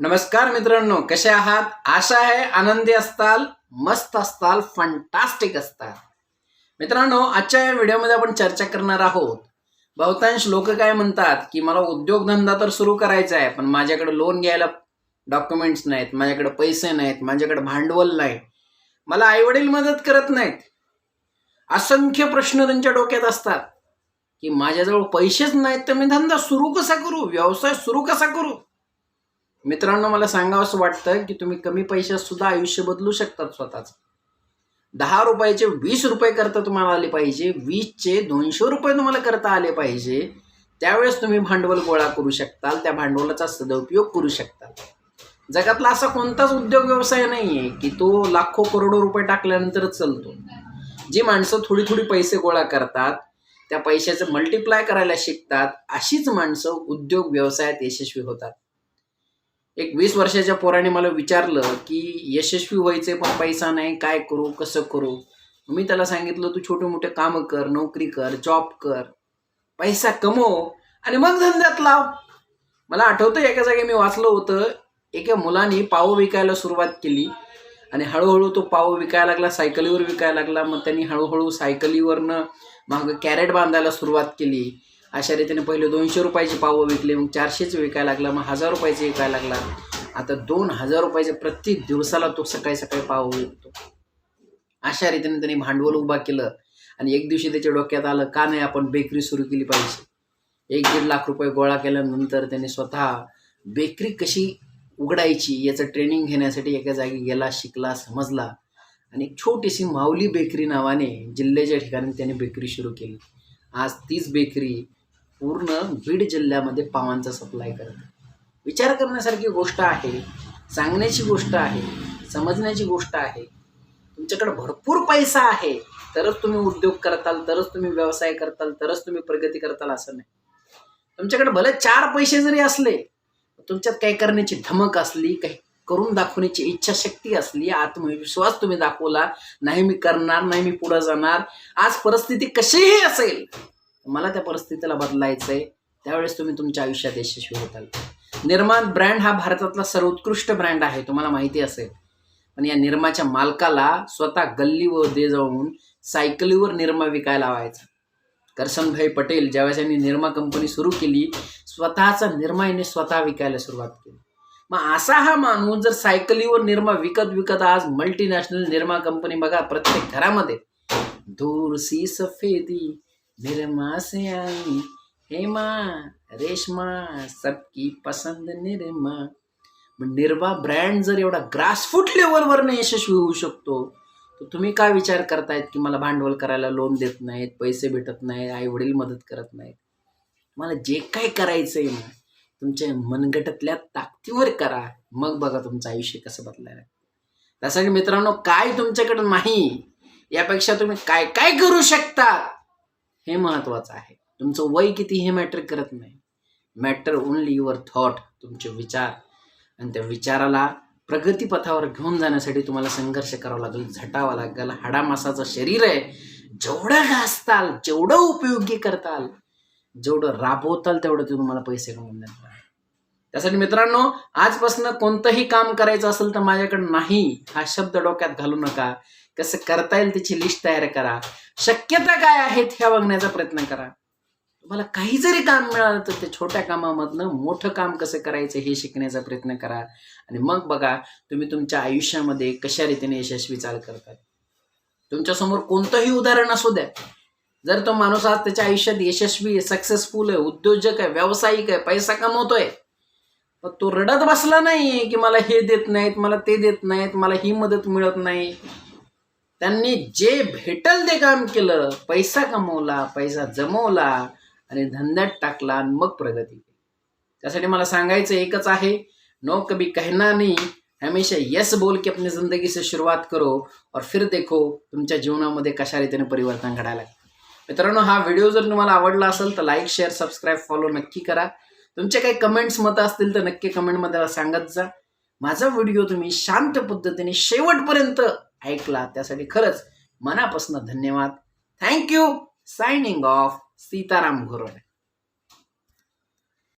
नमस्कार मित्रांनो कसे आहात? आशा आहे आनंदी असताल मस्त असताल फंटास्टिक असताल. मित्रांनो आजच्या या व्हिडिओमध्ये आपण चर्चा करणार आहोत बहुतांश लोक काय म्हणतात की मला उद्योगधंदा तर सुरू करायचा आहे पण माझ्याकडे लोन घ्यायला डॉक्युमेंट्स नाहीत माझ्याकडे पैसे नाहीत माझ्याकडे भांडवल नाही. मला आईवडील मदत करत नाहीत. असंख्य प्रश्न त्यांच्या डोक्यात असतात की माझ्याजवळ पैसेच नाहीत तर मी धंदा सुरू कसा करू? व्यवसाय सुरू कसा करू? मित्रांनो मला सांगावं असं वाटतं की तुम्ही कमी पैशात सुद्धा आयुष्य बदलू शकतात स्वतःच. दहा रुपयाचे वीस रुपये करता तुम्हाला आले पाहिजे वीसचे दोनशे रुपये तुम्हाला करता आले पाहिजे. त्यावेळेस तुम्ही भांडवल गोळा करू शकताल त्या भांडवलाचा सदुपयोग करू शकताल. जगातला असा कोणताच उद्योग व्यवसाय नाही आहे की तो लाखो करोडो रुपये टाकल्यानंतरच चालतो. जी माणसं थोडी थोडी पैसे गोळा करतात त्या पैशाचं मल्टिप्लाय करायला शिकतात अशीच माणसं उद्योग व्यवसायात यशस्वी होतात. एक वीस वर्षाच्या पोराने मला विचारलं की यशस्वी व्हायचे पण पैसा नाही काय करू कसं करू? मी त्याला सांगितलं तू छोटे मोठे कामं कर नोकरी कर जॉब कर. पैसा कमव आणि मग धंद्यात लाव. मला आठवतं एका जागी मी वाचलं होतं एका मुलाने पाव विकायला सुरुवात केली आणि हळूहळू तो पाव विकायला लागला सायकलीवर विकायला लागला. मग त्यांनी हळूहळू सायकलीवरनं मग कॅरेट बांधायला सुरुवात केली. अशा रीतीने पहिले दोनशे रुपयाची पावं विकले मग चारशेच विकायला लागला मग हजार रुपयाचे विकायला लागला. आता दोन हजार रुपयाचे प्रत्येक दिवसाला तो सकाळी सकाळी पाव विकतो. अशा रीतीने त्यांनी भांडवल उभा केलं आणि एक दिवशी त्याच्या डोक्यात आलं का नाही आपण बेकरी सुरू केली पाहिजे? एक दीड लाख रुपये गोळा केल्यानंतर त्याने स्वतः बेकरी कशी उघडायची याचं ट्रेनिंग घेण्यासाठी एका जागी गेला शिकला समजला आणि एक छोटीशी माऊली बेकरी नावाने जिल्ह्याच्या ठिकाणी त्याने बेकरी सुरू केली. आज तीच बेकरी पूर्ण बीड जिल्ह्यामध्ये पावांचा सप्लाय करत विचार करण्यासारखी गोष्ट आहे सांगण्याची गोष्ट आहे समजण्याची गोष्ट आहे. तुमच्याकडे भरपूर पैसा आहे तरच तुम्ही उद्योग करताल तरच तुम्ही व्यवसाय करताल तरच तुम्ही प्रगती करताल असं नाही. तुमच्याकडे भले चार पैसे जरी असले तुमच्यात काही करण्याची धमक असली काही करून दाखवण्याची इच्छाशक्ती असली आत्मविश्वास तुम्ही दाखवला नाही मी करणार नाही मी पुढे जाणार आज परिस्थिती कशीही असेल मला त्या परिस्थितीला बदलायचं आहे त्यावेळेस तुम्ही तुमच्या आयुष्यात यशस्वी होताल. निर्माण ब्रँड हा भारतातला सर्वोत्कृष्ट ब्रँड आहे तुम्हाला माहिती असेल. पण या निर्माच्या मालकाला स्वतः गल्लीवर जाऊन सायकलीवर निर्मा विकायला लावायचा. करसनभाई पटेल ज्यावेळेस यांनी निर्मा कंपनी सुरू केली स्वतःचा निर्मा याने स्वतः विकायला सुरुवात केली. मग असा हा माणूस जर सायकलीवर निर्मा विकत विकत आज मल्टीनॅशनल निर्मा कंपनी बघा प्रत्येक घरामध्ये. दूर सी सफेदी निर्मा से हेमा रेशमा सबकी पसंद निर्मा. निर्वा निर्मा ब्रँड जर एवढा ग्रासफूट लेवलवर यशस्वी होऊ शकतो तर तुम्ही काय विचार करतायत की मला भांडवल करायला लोन देत नाहीत पैसे भेटत नाहीत आई वडील मदत करत नाहीत? मला जे काय करायचं आहे ना तुमच्या मनगटातल्या ताकदीवर करा. मग बघा तुमचं आयुष्य कसं बदलायला. त्यासाठी मित्रांनो काय तुमच्याकडे नाही यापेक्षा तुम्ही काय काय करू शकता? हे महत्वाचं आहे. तुमचं वय किती हे मॅटर करत नाही. मॅटर ओनली युअर थॉट तुमचे विचार. आणि त्या विचाराला प्रगतीपथावर घेऊन जाण्यासाठी तुम्हाला संघर्ष करावा लागेल झटावा लागेल. हाडामासाचं शरीर आहे. जेवढं घासताल जेवढं उपयोगी करताल जेवढं राबवताल तेवढं ते तुम्हाला पैसे कमवून देणार त्यासाठी मित्रांनो आजपासून कोणतंही काम करायचं असेल तर माझ्याकडे नाही. हा शब्द डोक्यात घालू नका. कसं करता येईल त्याची लिस्ट तयार करा. शक्यता काय आहेत ह्या बघण्याचा प्रयत्न करा. तुम्हाला काही जरी काम मिळालं तर ते छोट्या कामामधनं मोठं काम कसं करायचं हे शिकण्याचा प्रयत्न करा. आणि मग बघा तुम्ही तुमच्या आयुष्यामध्ये कशा रीतीने यशस्वी चाल करतात. तुमच्यासमोर कोणतंही उदाहरण असू द्या. जर तो माणूस आज त्याच्या आयुष्यात यशस्वी आहे सक्सेसफुल आहे उद्योजक आहे व्यावसायिक आहे पैसा कमवतोय पण तो रडत बसला नाही की मला हे देत नाहीत मला ते देत नाहीत मला ही मदत मिळत नाही. त्यांनी जे भेटल ते काम केलं. पैसा कमवला पैसा जमवला आणि धंद्यात टाकला आणि मग प्रगती केली. त्यासाठी मला सांगायचं एकच आहे नो कभी कहना नाही हमेशा यस बोल की अपनी जिंदगी से करो और फिर देखो तुमच्या जीवनामध्ये कशा रीतीने परिवर्तन घडायला मित्रांनो हा व्हिडिओ जर तुम्हाला आवडला असेल तर लाईक शेअर सबस्क्राईब फॉलो नक्की करा. तुमचे काही कमेंट्स मतं असतील तर नक्की कमेंटमध्ये सांगत जा. माझा व्हिडिओ तुम्ही शांत पद्धतीने शेवटपर्यंत ऐकला त्यासाठी खरंच मनापासून धन्यवाद. Thank you signing off Sitaram Ghorvane